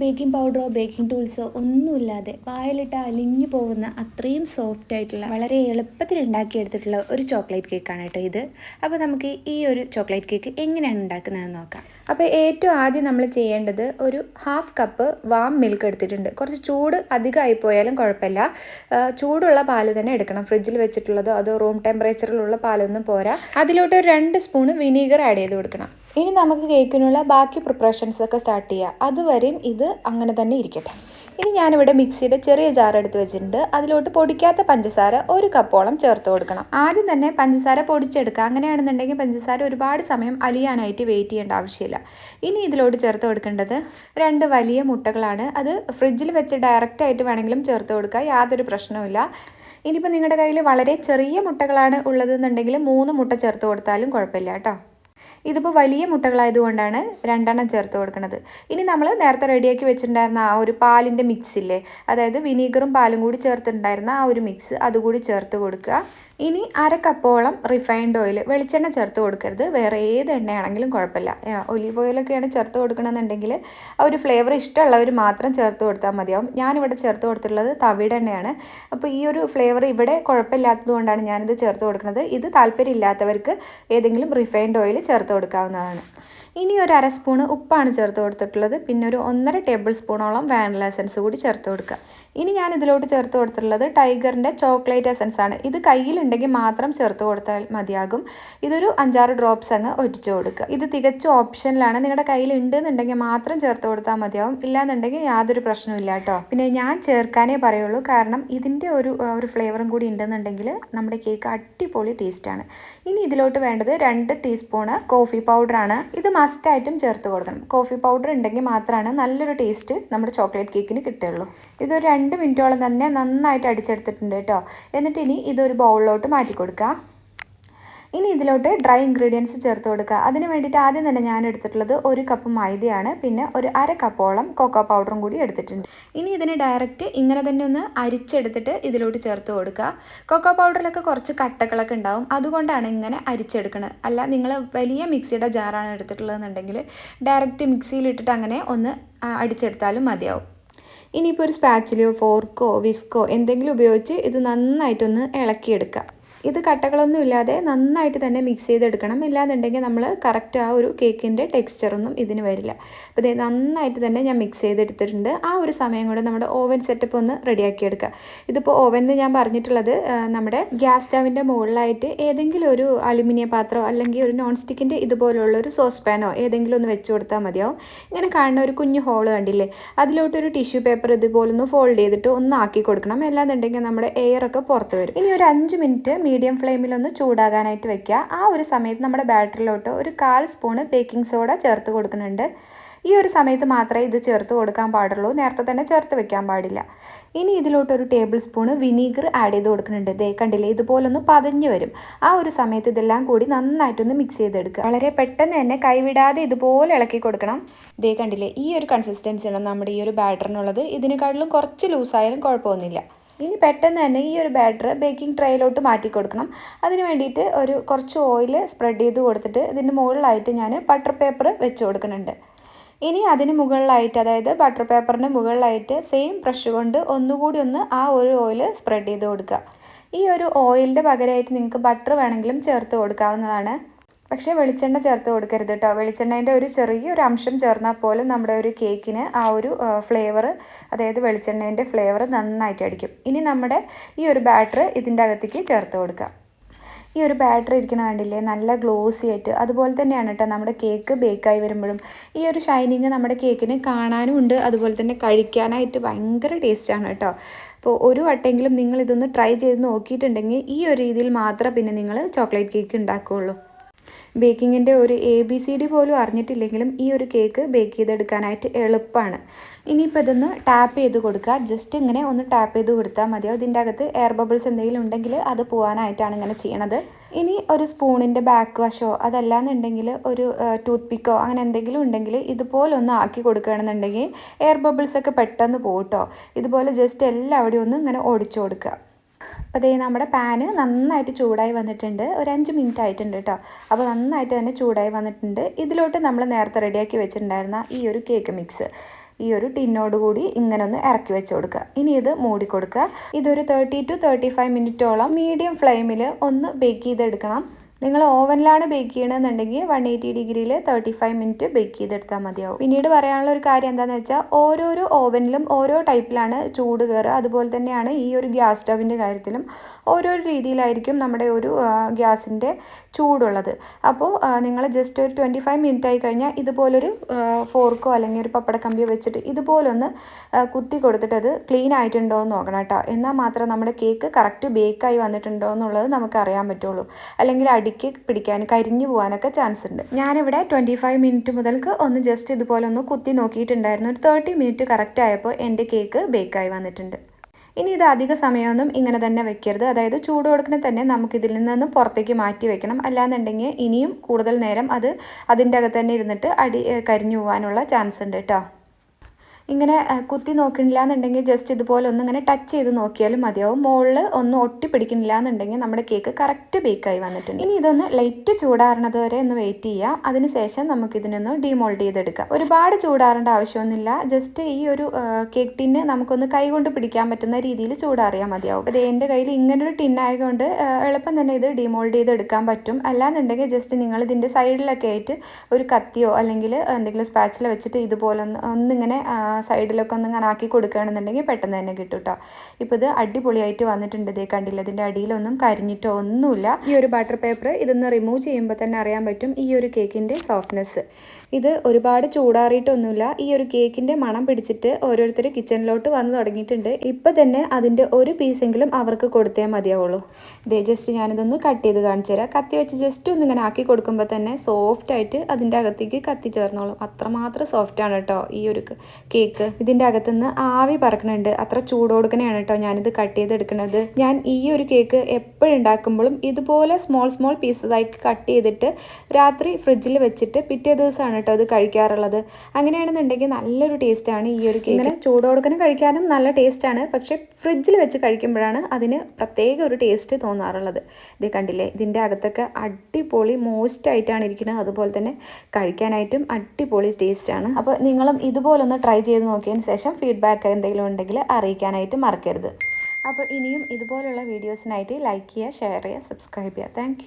Baking പൗഡറോ baking ടൂൾസോ ഒന്നുമില്ലാതെ വായലിട്ട് അലിഞ്ഞു പോകുന്ന അത്രയും സോഫ്റ്റ് ആയിട്ടുള്ള വളരെ എളുപ്പത്തിൽ ഉണ്ടാക്കിയെടുത്തിട്ടുള്ള ഒരു ചോക്ലേറ്റ് കേക്കാണ് കേട്ടോ ഇത്. അപ്പോൾ നമുക്ക് ഈ ഒരു ചോക്ലേറ്റ് കേക്ക് എങ്ങനെയാണ് ഉണ്ടാക്കുന്നതെന്ന് നോക്കാം. അപ്പോൾ ഏറ്റവും ആദ്യം നമ്മൾ ചെയ്യേണ്ടത് ഒരു ഹാഫ് കപ്പ് വാം മിൽക്ക് എടുത്തിട്ടുണ്ട്. കുറച്ച് ചൂട് അധികമായി പോയാലും കുഴപ്പമില്ല. ചൂടുള്ള പാൽ തന്നെ എടുക്കണം. ഫ്രിഡ്ജിൽ വെച്ചിട്ടുള്ളതോ അതോ റൂം ടെമ്പറേച്ചറിലുള്ള പാലൊന്നും പോരാ. അതിലോട്ട് ഒരു രണ്ട് സ്പൂണ് വിനീഗർ ആഡ് ചെയ്ത് കൊടുക്കണം. ഇനി നമുക്ക് കേക്കിനുള്ള ബാക്കി പ്രിപ്പറേഷൻസ് ഒക്കെ സ്റ്റാർട്ട് ചെയ്യാം. അതുവരെയും ഇത് അങ്ങനെ തന്നെ ഇരിക്കട്ടെ. ഇനി ഞാനിവിടെ മിക്സിയുടെ ചെറിയ ജാർ എടുത്ത് വെച്ചിട്ടുണ്ട്. അതിലോട്ട് പൊടിക്കാത്ത പഞ്ചസാര ഒരു കപ്പോളം ചേർത്ത് കൊടുക്കണം. ആദ്യം തന്നെ പഞ്ചസാര പൊടിച്ചെടുക്കുക. അങ്ങനെയാണെന്നുണ്ടെങ്കിൽ പഞ്ചസാര ഒരുപാട് സമയം അലിയാനായിട്ട് വെയിറ്റ് ചെയ്യേണ്ട ആവശ്യമില്ല. ഇനി ഇതിലോട്ട് ചേർത്ത് കൊടുക്കേണ്ടത് രണ്ട് വലിയ മുട്ടകളാണ്. അത് ഫ്രിഡ്ജിൽ വെച്ച് ഡയറക്റ്റായിട്ട് വേണമെങ്കിലും ചേർത്ത് കൊടുക്കുക. യാതൊരു പ്രശ്നവുമില്ല ഇനിയിപ്പോൾ നിങ്ങളുടെ കയ്യിൽ വളരെ ചെറിയ മുട്ടകളാണ് ഉള്ളതെന്നുണ്ടെങ്കിൽ മൂന്ന് മുട്ട ചേർത്ത് കൊടുത്താലും കുഴപ്പമില്ല കേട്ടോ. ഇതിപ്പോൾ വലിയ മുട്ടകളായതുകൊണ്ടാണ് രണ്ടെണ്ണം ചേർത്ത് കൊടുക്കുന്നത് ഇനി നമ്മൾ നേരത്തെ റെഡിയാക്കി വെച്ചിട്ടുണ്ടായിരുന്ന ആ ഒരു പാലിന്റെ മിക്സ് ഇല്ലേ? അതായത് വിനീഗറും പാലും കൂടി ചേർത്തിട്ടുണ്ടായിരുന്ന ആ ഒരു മിക്സ് അതുകൂടി ചേർത്ത് കൊടുക്കുക. ഇനി അര കപ്പോളം റിഫൈൻഡ് ഓയിൽ വെളിച്ചെണ്ണ ചേർത്ത് കൊടുക്കരുത്. വേറെ ഏത് എണ്ണയാണെങ്കിലും കുഴപ്പമില്ല. ഒലീവ് ഓയിലൊക്കെയാണ് ചേർത്ത് കൊടുക്കണമെന്നുണ്ടെങ്കിൽ ആ ഒരു ഫ്ലേവർ ഇഷ്ടമുള്ളവർ മാത്രം ചേർത്ത് കൊടുത്താൽ മതിയാവും. ഞാനിവിടെ ചേർത്ത് കൊടുത്തിട്ടുള്ളത് തവിയുടെ എണ്ണയാണ്. അപ്പോൾ ഈ ഒരു ഫ്ലേവർ ഇവിടെ കുഴപ്പമില്ലാത്തത് കൊണ്ടാണ് ഞാനിത് ചേർത്ത് കൊടുക്കുന്നത് ഇത് താല്പര്യമില്ലാത്തവർക്ക് ഏതെങ്കിലും റിഫൈൻഡ് ഓയിൽ കൊടുക്കാവുന്നതാണ്. ഇനി ഒരു അര സ്പൂണ് ഉപ്പാണ് ചേർത്ത് കൊടുത്തിട്ടുള്ളത്. പിന്നെ ഒരു ഒന്നര ടേബിൾ സ്പൂണോളം വാനില എസൻസ് കൂടി ചേർത്ത് കൊടുക്കുക. ഇനി ഞാൻ ഇതിലോട്ട് ചേർത്ത് കൊടുത്തിട്ടുള്ളത് ടൈഗറിന്റെ ചോക്ലേറ്റ് എസൻസ് ആണ്. ഇത് കയ്യിലുണ്ടെങ്കിൽ മാത്രം ചേർത്ത് കൊടുത്താൽ മതിയാകും. ഇതൊരു അഞ്ചാറ് ഡ്രോപ്സ് അങ്ങ് ഒറ്റിച്ച് കൊടുക്കുക. ഇത് തികച്ചും ഓപ്ഷനിലാണ്. നിങ്ങളുടെ കയ്യിൽ ഉണ്ടെന്നുണ്ടെങ്കിൽ മാത്രം ചേർത്ത് കൊടുത്താൽ മതിയാവും. ഇല്ലാന്നുണ്ടെങ്കിൽ യാതൊരു പ്രശ്നമില്ല കേട്ടോ. പിന്നെ ഞാൻ ചേർക്കാനേ പറയുള്ളൂ. കാരണം ഇതിന്റെ ഒരു ഒരു ഫ്ലേവറും കൂടി ഉണ്ടെന്നുണ്ടെങ്കിൽ നമ്മുടെ കേക്ക് അടിപൊളി ടേസ്റ്റാണ്. ഇനി ഇതിലോട്ട് വേണ്ടത് രണ്ട് ടീസ്പൂണ് കോഫി പൗഡറാണ്. ഇത് മസ്റ്റായിട്ടും ചേർത്ത് കൊടുക്കണം. കോഫി പൗഡർ ഉണ്ടെങ്കിൽ മാത്രമാണ് നല്ലൊരു ടേസ്റ്റ് നമ്മുടെ ചോക്ലേറ്റ് കേക്കിന് കിട്ടുള്ളൂ ഇതൊരു രണ്ട് മിനിറ്റോളം തന്നെ നന്നായിട്ട് അടിച്ചെടുത്തിട്ടുണ്ട് കേട്ടോ. എന്നിട്ട് ഇനി ഇതൊരു ബൗളിലോട്ട് മാറ്റി കൊടുക്കുക ഇനി ഇതിലോട്ട് ഡ്രൈ ഇൻഗ്രീഡിയൻസ് ചേർത്ത് കൊടുക്കുക. അതിന് വേണ്ടിയിട്ട് ആദ്യം തന്നെ ഞാൻ എടുത്തിട്ടുള്ളത് ഒരു കപ്പ് മൈദയാണ്. പിന്നെ ഒരു അര കപ്പോളം കൊക്കോ പൗഡറും കൂടി എടുത്തിട്ടുണ്ട്. ഇനി ഇതിന് ഡയറക്റ്റ് ഇങ്ങനെ തന്നെ ഒന്ന് അരിച്ചെടുത്തിട്ട് ഇതിലോട്ട് ചേർത്ത് കൊടുക്കുക. കൊക്കോ പൗഡറിലൊക്കെ കുറച്ച് കട്ടകളൊക്കെ ഉണ്ടാവും. അതുകൊണ്ടാണ് ഇങ്ങനെ അരിച്ചെടുക്കുന്നത് അല്ല നിങ്ങൾ വലിയ മിക്സിയുടെ ജാറാണ് എടുത്തിട്ടുള്ളതെന്നുണ്ടെങ്കിൽ ഡയറക്റ്റ് മിക്സിയിലിട്ടിട്ട് അങ്ങനെ ഒന്ന് അടിച്ചെടുത്താലും മതിയാവും. ഇനിയിപ്പോൾ ഒരു സ്പാച്ചിലോ ഫോർക്കോ വിസ്കോ എന്തെങ്കിലും ഉപയോഗിച്ച് ഇത് നന്നായിട്ടൊന്ന് ഇളക്കിയെടുക്കുക. ഇത് കട്ടകളൊന്നും ഇല്ലാതെ നന്നായിട്ട് തന്നെ മിക്സ് ചെയ്തെടുക്കണം. ഇല്ലാന്നുണ്ടെങ്കിൽ നമ്മൾ കറക്റ്റ് ആ ഒരു കേക്കിന്റെ ടെക്സ്ചറൊന്നും ഇതിന് വരില്ല. അപ്പോൾ ഇത് നന്നായിട്ട് തന്നെ ഞാൻ മിക്സ് ചെയ്തെടുത്തിട്ടുണ്ട്. ആ ഒരു സമയം കൊണ്ട് നമ്മുടെ ഓവൻ സെറ്റപ്പ് ഒന്ന് റെഡിയാക്കി എടുക്കുക. ഇതിപ്പോൾ എന്ന് ഞാൻ പറഞ്ഞിട്ടുള്ളത് നമ്മുടെ ഗ്യാസ് സ്റ്റവിന്റെ മുകളിലായിട്ട് ഏതെങ്കിലും ഒരു അലുമിനിയം പാത്രമോ അല്ലെങ്കിൽ ഒരു നോൺ സ്റ്റിക്കിന്റെ ഇതുപോലുള്ള ഒരു സോസ് പാനോ ഏതെങ്കിലും ഒന്ന് വെച്ച് കൊടുത്താൽ മതിയാവും. ഇങ്ങനെ കാണുന്ന ഒരു കുഞ്ഞു ഹോൾ കണ്ടില്ലേ? അതിലോട്ട് ഒരു ടിഷ്യൂ പേപ്പർ ഇതുപോലൊന്ന് ഫോൾഡ് ചെയ്തിട്ട് ഒന്ന് ആക്കി കൊടുക്കണം. അല്ലാന്നുണ്ടെങ്കിൽ നമ്മുടെ എയർ ഒക്കെ പുറത്ത് വരും. ഇനി ഒരു അഞ്ച് മിനിറ്റ് മീഡിയം ഫ്ലെയിമിലൊന്ന് ചൂടാകാനായിട്ട് വെക്കുക. ആ ഒരു സമയത്ത് നമ്മുടെ ബാറ്ററിലോട്ട് ഒരു കാൽ സ്പൂണ് ബേക്കിംഗ് സോഡ ചേർത്ത് കൊടുക്കുന്നുണ്ട്. ഈ ഒരു സമയത്ത് മാത്രമേ ഇത് ചേർത്ത് കൊടുക്കാൻ പാടുള്ളൂ. നേരത്തെ തന്നെ ചേർത്ത് വെക്കാൻ പാടില്ല. ഇനി ഇതിലോട്ട് ഒരു ടേബിൾ സ്പൂണ് വിനീഗർ ആഡ് ചെയ്ത് കൊടുക്കുന്നുണ്ട്. ദേ കണ്ടില്ലേ? ഇതുപോലൊന്ന് പതഞ്ഞ് വരും. ആ ഒരു സമയത്ത് ഇതെല്ലാം കൂടി നന്നായിട്ടൊന്ന് മിക്സ് ചെയ്തെടുക്കുക. വളരെ പെട്ടെന്ന് തന്നെ കൈവിടാതെ ഇതുപോലെ ഇളക്കി കൊടുക്കണം. ദേ കണ്ടില്ലേ? ഈ ഒരു കൺസിസ്റ്റൻസിയാണ് നമ്മുടെ ഈ ഒരു ബാറ്ററിനുള്ളത് ഇതിനെക്കാട്ടിലും കുറച്ച് ലൂസായാലും കുഴപ്പമൊന്നുമില്ല. ഇനി പെട്ടെന്ന് തന്നെ ഈ ഒരു ബാറ്റർ ബേക്കിംഗ് ട്രേയിലോട്ട് മാറ്റി കൊടുക്കണം. അതിന് വേണ്ടിയിട്ട് ഒരു കുറച്ച് ഓയിൽ സ്പ്രെഡ് ചെയ്ത് കൊടുത്തിട്ട് ഇതിന്റെ മുകളിലായിട്ട് ഞാൻ ബട്ടർ പേപ്പർ വെച്ച് കൊടുക്കുന്നുണ്ട്. ഇനി അതിന് മുകളിലായിട്ട് അതായത് ബട്ടർ പേപ്പറിന്റെ മുകളിലായിട്ട് സെയിം ബ്രഷ് കൊണ്ട് ഒന്നുകൂടി ഒന്ന് ആ ഒരു ഓയിൽ സ്പ്രെഡ് ചെയ്ത് കൊടുക്കുക. ഈ ഒരു ഓയിലിന്റെ പകരമായിട്ട് നിങ്ങൾക്ക് ബട്ടർ വേണമെങ്കിലും ചേർത്ത് കൊടുക്കാവുന്നതാണ്. പക്ഷേ വെളിച്ചെണ്ണ ചേർത്ത് കൊടുക്കരുത് കേട്ടോ. വെളിച്ചെണ്ണേന്റെ ഒരു ചെറിയൊരു അംശം ചേർന്നാൽ പോലും നമ്മുടെ ഒരു കേക്കിന് ആ ഒരു ഫ്ലേവർ അതായത് വെളിച്ചെണ്ണേന്റെ ഫ്ലേവർ നന്നായിട്ട് അടിക്കും ഇനി നമ്മുടെ ഈ ഒരു ബാറ്റർ ഇതിന്റെ അകത്തേക്ക് ചേർത്ത് കൊടുക്കാം. ഈ ഒരു ബാറ്ററി ഇരിക്കണ കണ്ടില്ലേ? നല്ല ഗ്ലോസി ആയിട്ട്. അതുപോലെ തന്നെയാണ് കേട്ടോ നമ്മുടെ കേക്ക് ബേക്കായി വരുമ്പോഴും. ഈ ഒരു ഷൈനിങ് നമ്മുടെ കേക്കിന് കാണാനും ഉണ്ട്. അതുപോലെ തന്നെ കഴിക്കാനായിട്ട് ഭയങ്കര ടേസ്റ്റാണ് കേട്ടോ. അപ്പോൾ ഒരു വട്ടെങ്കിലും നിങ്ങൾ ഇതൊന്ന് ട്രൈ ചെയ്ത് നോക്കിയിട്ടുണ്ടെങ്കിൽ ഈ ഒരു രീതിയിൽ മാത്രമേ പിന്നെ നിങ്ങൾ ചോക്ലേറ്റ് കേക്ക് ഉണ്ടാക്കുകയുള്ളൂ. ബേക്കിങ്ങിന്റെ ഒരു എ ബി സി ഡി പോലും അറിഞ്ഞിട്ടില്ലെങ്കിലും ഈ ഒരു കേക്ക് ബേക്ക് ചെയ്തെടുക്കാനായിട്ട് എളുപ്പമാണ്. ഇനിയിപ്പോൾ ഇതൊന്ന് ടാപ്പ് ചെയ്ത് കൊടുക്കുക. ജസ്റ്റ് ഇങ്ങനെ ഒന്ന് ടാപ്പ് ചെയ്ത് കൊടുത്താൽ മതിയോ ഇതിന്റെ അകത്ത് എയർ ബബിൾസ് എന്തെങ്കിലും ഉണ്ടെങ്കിൽ അത് പോകാനായിട്ടാണ് ഇങ്ങനെ ചെയ്യണത്. ഇനി ഒരു സ്പൂണിന്റെ ബാക്ക് വശോ അതല്ലാന്നുണ്ടെങ്കിൽ ഒരു ടൂത്ത് പിക്കോ അങ്ങനെ എന്തെങ്കിലും ഉണ്ടെങ്കിൽ ഇതുപോലെ ഒന്ന് ആക്കി കൊടുക്കുകയാണെന്നുണ്ടെങ്കിൽ എയർ ബബിൾസൊക്കെ പെട്ടെന്ന് പോകട്ടോ ഇതുപോലെ ജസ്റ്റ് എല്ലാവിടെയും ഒന്ന് ഇങ്ങനെ ഓടിച്ചു കൊടുക്കുക. അപ്പോൾ ദേ നമ്മുടെ പാന് നന്നായിട്ട് ചൂടായി വന്നിട്ടുണ്ട്. ഒരു അഞ്ച് മിനിറ്റ് ആയിട്ടുണ്ട് കേട്ടോ അപ്പോൾ നന്നായിട്ട് തന്നെ ചൂടായി വന്നിട്ടുണ്ട്. ഇതിലോട്ട് നമ്മൾ നേരത്തെ റെഡിയാക്കി വെച്ചിട്ടുണ്ടായിരുന്ന ഈ ഒരു കേക്ക് മിക്സ് ഈ ഒരു ടിന്നോട് കൂടി ഇങ്ങനെ ഒന്ന് ഇറക്കി വെച്ച് കൊടുക്കുക. ഇനി ഇത് മൂടി കൊടുക്കുക. ഇതൊരു തേർട്ടി ടു തേർട്ടി ഫൈവ് മിനിറ്റോളം മീഡിയം ഫ്ലെയിമിൽ ഒന്ന് ബേക്ക് ചെയ്തെടുക്കണം. നിങ്ങൾ ഓവനിലാണ് ബേക്ക് ചെയ്യണമെന്നുണ്ടെങ്കിൽ വൺ എയ്റ്റി ഡിഗ്രിയിൽ തേർട്ടി ഫൈവ് മിനിറ്റ് ബേക്ക് ചെയ്തെടുത്താൽ മതിയാവും. പിന്നീട് പറയാനുള്ള ഒരു കാര്യം എന്താണെന്ന് വെച്ചാൽ ഓരോരോ ഓവനിലും ഓരോ ടൈപ്പിലാണ് ചൂട് കയറുക. അതുപോലെ തന്നെയാണ് ഈ ഒരു ഗ്യാസ് സ്റ്റവിന്റെ കാര്യത്തിലും ഓരോ രീതിയിലായിരിക്കും നമ്മുടെ ഒരു ഗ്യാസിന്റെ ചൂടുള്ളത്. അപ്പോൾ നിങ്ങൾ ജസ്റ്റ് ഒരു ട്വന്റി ഫൈവ് മിനിറ്റ് ആയി കഴിഞ്ഞാൽ ഇതുപോലൊരു ഫോർക്കോ അല്ലെങ്കിൽ ഒരു പപ്പടക്കമ്പിയോ വെച്ചിട്ട് ഇതുപോലൊന്ന് കുത്തി കൊടുത്തിട്ട് അത് ക്ലീൻ ആയിട്ടുണ്ടോ എന്ന് നോക്കണം കേട്ടോ. എന്നാൽ മാത്രം നമ്മുടെ കേക്ക് കറക്റ്റ് ബേക്കായി വന്നിട്ടുണ്ടോ എന്നുള്ളത് നമുക്ക് അറിയാൻ പറ്റുള്ളൂ. അല്ലെങ്കിൽ അടിക്ക് പിടിക്കാൻ കരിഞ്ഞു പോകാനൊക്കെ ചാൻസ് ഉണ്ട്. ഞാനിവിടെ ട്വന്റി ഫൈവ് മിനിറ്റ് മുതൽക്ക് ഒന്ന് ജസ്റ്റ് ഇതുപോലെ ഒന്ന് കുത്തി നോക്കിയിട്ടുണ്ടായിരുന്നു. ഒരു തേർട്ടി മിനിറ്റ് കറക്റ്റ് ആയപ്പോൾ എന്റെ കേക്ക് ബേക്കായി വന്നിട്ടുണ്ട്. ഇനി ഇത് അധിക സമയമൊന്നും ഇങ്ങനെ തന്നെ വെക്കരുത്. അതായത് ചൂട് കൊടുക്കണ തന്നെ നമുക്ക് ഇതിൽ നിന്നും പുറത്തേക്ക് മാറ്റി വെക്കണം. അല്ലാന്നുണ്ടെങ്കിൽ ഇനിയും കൂടുതൽ നേരം അത് അതിന്റെ അകത്ത് തന്നെ ഇരുന്നിട്ട് അടി കരിഞ്ഞു പോകാനുള്ള ചാൻസ് ഉണ്ട് കേട്ടോ ഇങ്ങനെ കുത്തി നോക്കണില്ല എന്നുണ്ടെങ്കിൽ ജസ്റ്റ് ഇതുപോലെ ഒന്ന് ഇങ്ങനെ ടച്ച് ചെയ്ത് നോക്കിയാലും മതിയാവും മുകളിൽ ഒന്നും ഒട്ടി പിടിക്കണില്ല എന്നുണ്ടെങ്കിൽ നമ്മുടെ കേക്ക് കറക്റ്റ് ബേക്കായി വന്നിട്ടുണ്ട്. ഇനി ഇതൊന്ന് ലൈറ്റ് ചൂടാറുന്നത് വരെ ഒന്ന് വെയിറ്റ് ചെയ്യാം. അതിനുശേഷം നമുക്ക് ഇതിനൊന്ന് ഡിമോൾഡ് ചെയ്തെടുക്കാം. ഒരുപാട് ചൂടാറേണ്ട ആവശ്യമൊന്നുമില്ല. ജസ്റ്റ് ഈ ഒരു കേക്ക് ടിന്ന് നമുക്കൊന്ന് കൈ കൊണ്ട് പിടിക്കാൻ പറ്റുന്ന രീതിയിൽ ചൂടാറിയാൽ മതിയാവും. അപ്പോൾ എന്റെ കയ്യിൽ ഇങ്ങനൊരു ടിന്നായതുകൊണ്ട് എളുപ്പം തന്നെ ഇത് ഡിമോൾഡ് ചെയ്തെടുക്കാൻ പറ്റും. അല്ലാന്നുണ്ടെങ്കിൽ ജസ്റ്റ് നിങ്ങൾ ഇതിന്റെ സൈഡിലൊക്കെ ആയിട്ട് ഒരു കത്തിയോ അല്ലെങ്കിൽ എന്തെങ്കിലും സ്പാച്ചിൽ വെച്ചിട്ട് ഇതുപോലെ ഒന്ന് ഒന്നിങ്ങനെ സൈഡിലൊക്കെ ഒന്ന് ഇങ്ങനെ ആക്കി കൊടുക്കുകയാണെന്നുണ്ടെങ്കിൽ പെട്ടെന്ന് തന്നെ കിട്ടും കേട്ടോ ഇപ്പോൾ ഇത് അടിപൊളിയായിട്ട് വന്നിട്ടുണ്ട്. ഇതേ കണ്ടില്ല? ഇതിന്റെ അടിയിലൊന്നും കരിഞ്ഞിട്ടോ ഒന്നുമില്ല. ഈ ഒരു ബട്ടർ പേപ്പർ ഇതൊന്ന് റിമൂവ് ചെയ്യുമ്പോൾ തന്നെ അറിയാൻ പറ്റും ഈ ഒരു കേക്കിന്റെ സോഫ്റ്റ്നെസ് ഇത് ഒരുപാട് ചൂടാറിയിട്ടൊന്നുമില്ല. ഈ ഒരു കേക്കിന്റെ മണം പിടിച്ചിട്ട് ഓരോരുത്തർ കിച്ചണിലോട്ട് വന്ന് തുടങ്ങിയിട്ടുണ്ട്. ഇപ്പോൾ തന്നെ അതിന്റെ ഒരു പീസെങ്കിലും അവർക്ക് കൊടുത്തേ മതിയാവുള്ളൂ. ഇതേ ജസ്റ്റ് ഞാനിതൊന്ന് കട്ട് ചെയ്ത് കാണിച്ചു തരാം. കത്തി വെച്ച് ജസ്റ്റ് ഒന്ന് ഇങ്ങനെ ആക്കി കൊടുക്കുമ്പോൾ തന്നെ സോഫ്റ്റ് ആയിട്ട് അതിന്റെ അകത്തേക്ക് കത്തി ചേർന്നോളും. അത്രമാത്രം സോഫ്റ്റാണ് കേട്ടോ ഈ ഒരു കേക്ക് ഇതിന്റെ അകത്തുനിന്ന് ആവി പറക്കണുണ്ട്. അത്ര ചൂടോടുക്കനെയാണ് കേട്ടോ ഞാനിത് കട്ട് ചെയ്ത് എടുക്കുന്നത് ഞാൻ ഈ ഒരു കേക്ക് എപ്പോഴുണ്ടാക്കുമ്പോഴും ഇതുപോലെ സ്മോൾ സ്മോൾ പീസസായിട്ട് കട്ട് ചെയ്തിട്ട് രാത്രി ഫ്രിഡ്ജിൽ വെച്ചിട്ട് പിറ്റേ ദിവസമാണ് കേട്ടോ അത് കഴിക്കാറുള്ളത്. അങ്ങനെയാണെന്നുണ്ടെങ്കിൽ നല്ലൊരു ടേസ്റ്റാണ് ഈ ഒരു കേക്ക്. ഇങ്ങനെ ചൂടോടുക്കനെ കഴിക്കാനും നല്ല ടേസ്റ്റാണ് പക്ഷേ ഫ്രിഡ്ജിൽ വെച്ച് കഴിക്കുമ്പോഴാണ് അതിന് പ്രത്യേക ഒരു ടേസ്റ്റ് തോന്നാറുള്ളത്. ഇത് കണ്ടില്ലേ? ഇതിന്റെ അകത്തൊക്കെ അടിപൊളി മോസ്റ്റ് ആയിട്ടാണ് ഇരിക്കുന്നത് അതുപോലെ തന്നെ കഴിക്കാനായിട്ടും അടിപൊളി ടേസ്റ്റാണ് അപ്പോൾ നിങ്ങളും ഇതുപോലൊന്ന് ട്രൈ ചെയ്ത് നോക്കിയതിന് ശേഷം ഫീഡ്ബാക്ക് എന്തെങ്കിലും ഉണ്ടെങ്കിൽ അറിയിക്കാനായിട്ട് മറക്കരുത്. അപ്പോൾ ഇനിയും ഇതുപോലുള്ള വീഡിയോസിനായിട്ട് ലൈക്ക് ചെയ്യുക ഷെയർ ചെയ്യുക സബ്സ്ക്രൈബ് ചെയ്യുക. താങ്ക്